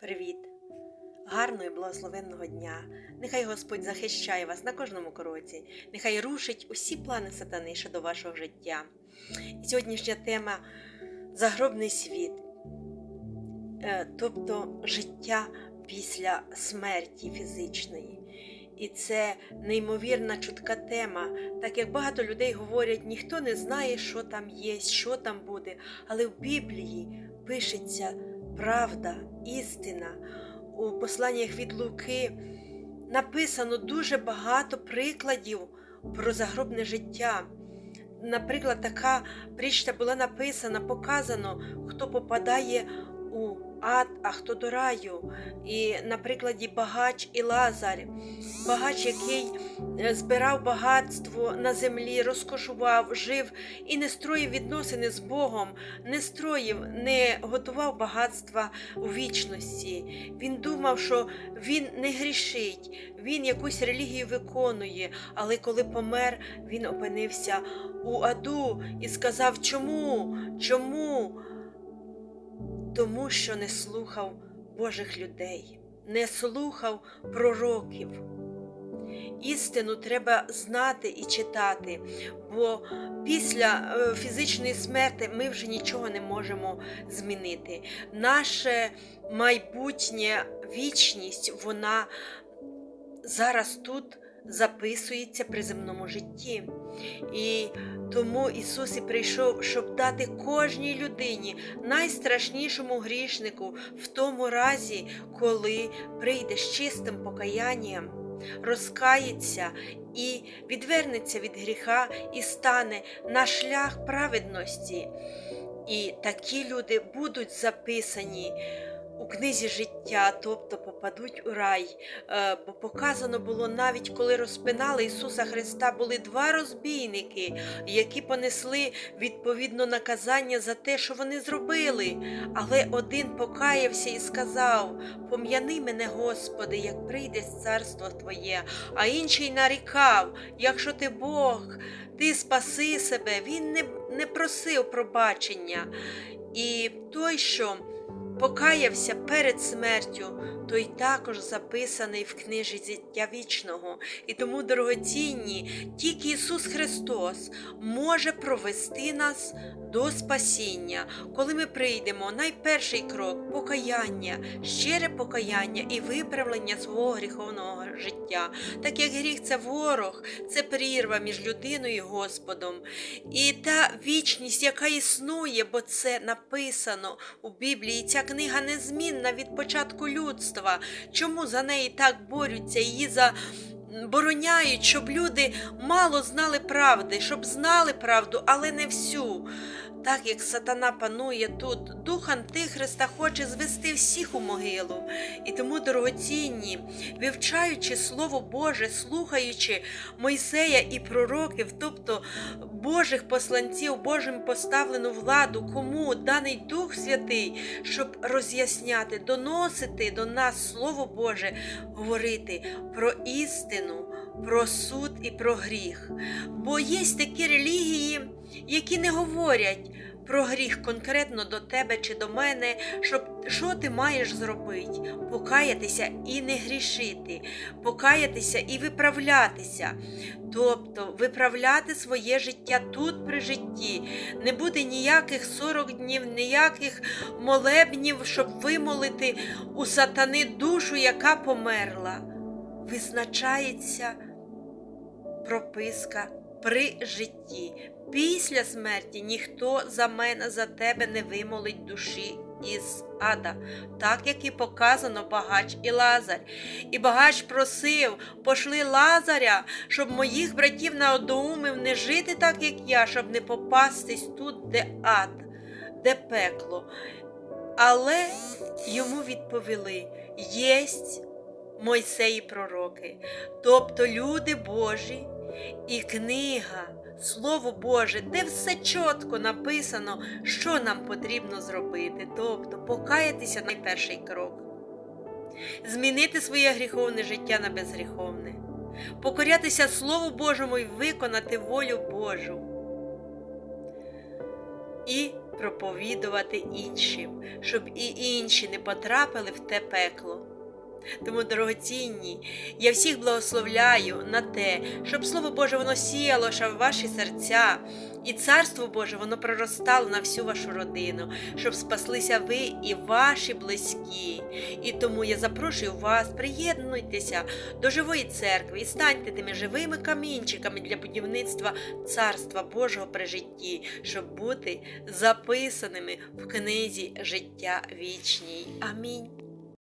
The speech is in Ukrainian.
Привіт! Гарного і благословенного дня! Нехай Господь захищає вас на кожному кроці, нехай рушить усі плани сатани щодо вашого життя. І сьогоднішня тема загробний світ, Е, тобто життя після смерті фізичної. І це неймовірна чутка тема, так як багато людей говорять, ніхто не знає, що там є, що там буде. Але в Біблії пишеться правда, істина. У посланнях від Луки написано дуже багато прикладів про загробне життя. Наприклад, така прічта була написана, показано, хто попадає у ад, а хто до раю. І на прикладі багач і Лазар, багач, який е, збирав багатство на землі, розкошував, жив і не строїв відносини з Богом, не строїв, не готував багатства у вічності. Він думав, що він не грішить, він якусь релігію виконує, але коли помер, він опинився у аду і сказав, чому? Чому? Тому що не слухав Божих людей, не слухав пророків. Істину треба знати і читати, бо після е, фізичної смерті ми вже нічого не можемо змінити. Наше майбутнє вічність, вона зараз тут записується при земному житті. І тому Ісус і прийшов, щоб дати кожній людині, найстрашнішому грішнику, в тому разі, коли прийде з чистим покаянням, розкається і відвернеться від гріха і стане на шлях праведності. І такі люди будуть записані у книзі життя, тобто попадуть у рай. Е, Бо показано було навіть коли розпинали Ісуса Христа, були два розбійники, які понесли відповідно наказання за те, що вони зробили. Але один покаявся і сказав: Пом'яни мене, Господи, як прийде царство Твоє, а інший нарікав, якщо ти Бог, ти спаси себе. Він не, не просив пробачення. І той, що покаявся перед смертю, той також записаний в книжі вічного. І тому, дорогоцінні, тільки Ісус Христос може провести нас до спасіння, коли ми прийдемо, найперший крок покаяння, щире покаяння і виправлення свого гріховного життя. Так як гріх це ворог, це прірва між людиною і Господом. І та вічність, яка існує, бо це написано у Біблії, ця книга незмінна від початку людства. Чому за неї так борються, її за. Бороняють, щоб люди мало знали правди, щоб знали правду, але не всю. Так як сатана панує тут, дух Антихриста хоче звести всіх у могилу. І тому, дорогоцінні, вивчаючи Слово Боже, слухаючи Мойсея і пророків, тобто Божих посланців, Божим поставлену владу, кому даний Дух Святий, щоб роз'ясняти, доносити до нас Слово Боже, говорити про істину, про суд і про гріх. Бо є такі релігії, які не говорять про гріх конкретно до тебе чи до мене, щоб що ти маєш зробити? Покаятися і не грішити, покаятися і виправлятися. Тобто виправляти своє життя тут при житті. Не буде ніяких 40 днів, ніяких молебнів, щоб вимолити у сатани душу, яка померла. Визначається прописка при житті. Після смерті ніхто за мене, за тебе не вимолить душі із ада, так як і показано багач і Лазар. І багач просив, пошли Лазаря, щоб моїх братів наодоумив не жити так, як я, щоб не попастись тут, де ад, де пекло. Але йому відповіли: єсть Мойсеї пророки, тобто люди Божі і книга. Слово Боже, де все чітко написано, що нам потрібно зробити, тобто покаятися найперший крок, змінити своє гріховне життя на безгріховне, покорятися Слову Божому і виконати волю Божу. І проповідувати іншим, щоб і інші не потрапили в те пекло. Тому, дорогоцінні, я всіх благословляю на те, щоб Слово Боже воно сіяло в ваші серця, і Царство Боже воно проростало на всю вашу родину, щоб спаслися ви і ваші близькі. І тому я запрошую вас, приєднуйтеся до живої церкви і станьте тими живими камінчиками для будівництва Царства Божого при житті, щоб бути записаними в книзі життя вічній. Амінь.